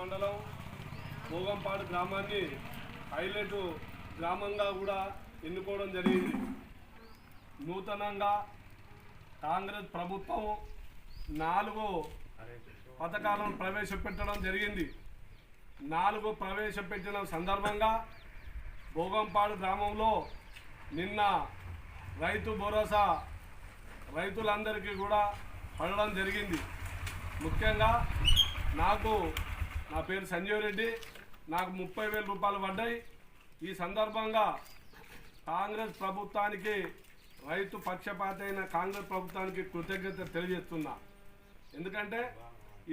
మండలం భోగంపాడు గ్రామాన్ని హైలైట్ గ్రామంగా కూడా ఎన్నుకోవడం జరిగింది. నూతనంగా కాంగ్రెస్ ప్రభుత్వం నాలుగు పథకాలను ప్రవేశపెట్టడం జరిగింది. నాలుగు ప్రవేశపెట్టిన సందర్భంగా భోగంపాడు గ్రామంలో నిన్న రైతు భరోసా రైతులందరికీ కూడా పడడం జరిగింది. ముఖ్యంగా నాకు నా పేరు సంజీవ్ రెడ్డి. నాకు ముప్పై వేల రూపాయలు పడ్డాయి. ఈ సందర్భంగా కాంగ్రెస్ ప్రభుత్వానికి రైతు పక్షపాతైన కాంగ్రెస్ ప్రభుత్వానికి కృతజ్ఞత తెలియజేస్తున్నా. ఎందుకంటే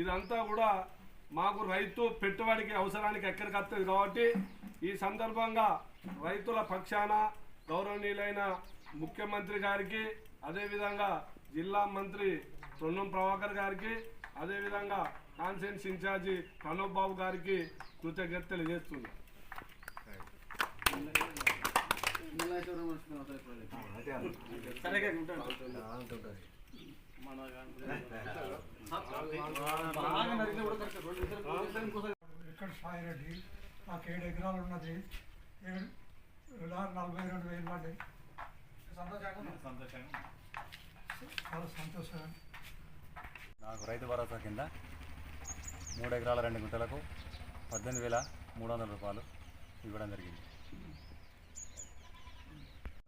ఇదంతా కూడా మాకు రైతు పెట్టుబడికి అవసరానికి ఎక్కడికి వస్తుంది కాబట్టి ఈ సందర్భంగా రైతుల పక్షాన గౌరవనీయులైన ముఖ్యమంత్రి గారికి అదేవిధంగా జిల్లా మంత్రి పొన్నం ప్రభాకర్ గారికి అదేవిధంగా కాన్సెన్స్ ఇన్ఛార్జి ప్రణబ్ బాబు గారికి కృతజ్ఞత తెలియజేస్తున్నా ఇక్కడ సాయిరెడ్డి నాకు ఏడు ఎకరాలు ఉన్నది. నలభై రెండు వేలు పడ్డాయి చాలా సంతోషం. నాకు రైతు భరోసా కింద మూడు ఎకరాల రెండు గుంటలకు పద్దెనిమిది వేల మూడు వందల రూపాయలు ఇవ్వడం జరిగింది.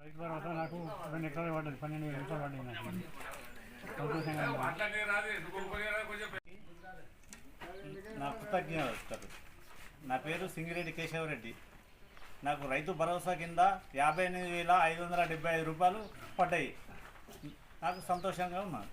రైతు నాకు రెండు ఎకరాలు పడ్డది పన్నెండు వేల రూపాయలు పడ్డాయి నాకు. సంతోషంగా నా కృతజ్ఞతలు. నా పేరు సింగిరెడ్డి కేశవరెడ్డి. నాకు రైతు భరోసా కింద యాభై ఎనిమిది వేల ఐదు వందల డెబ్బై ఐదు రూపాయలు పడ్డాయి. నాకు సంతోషంగా ఉన్నాను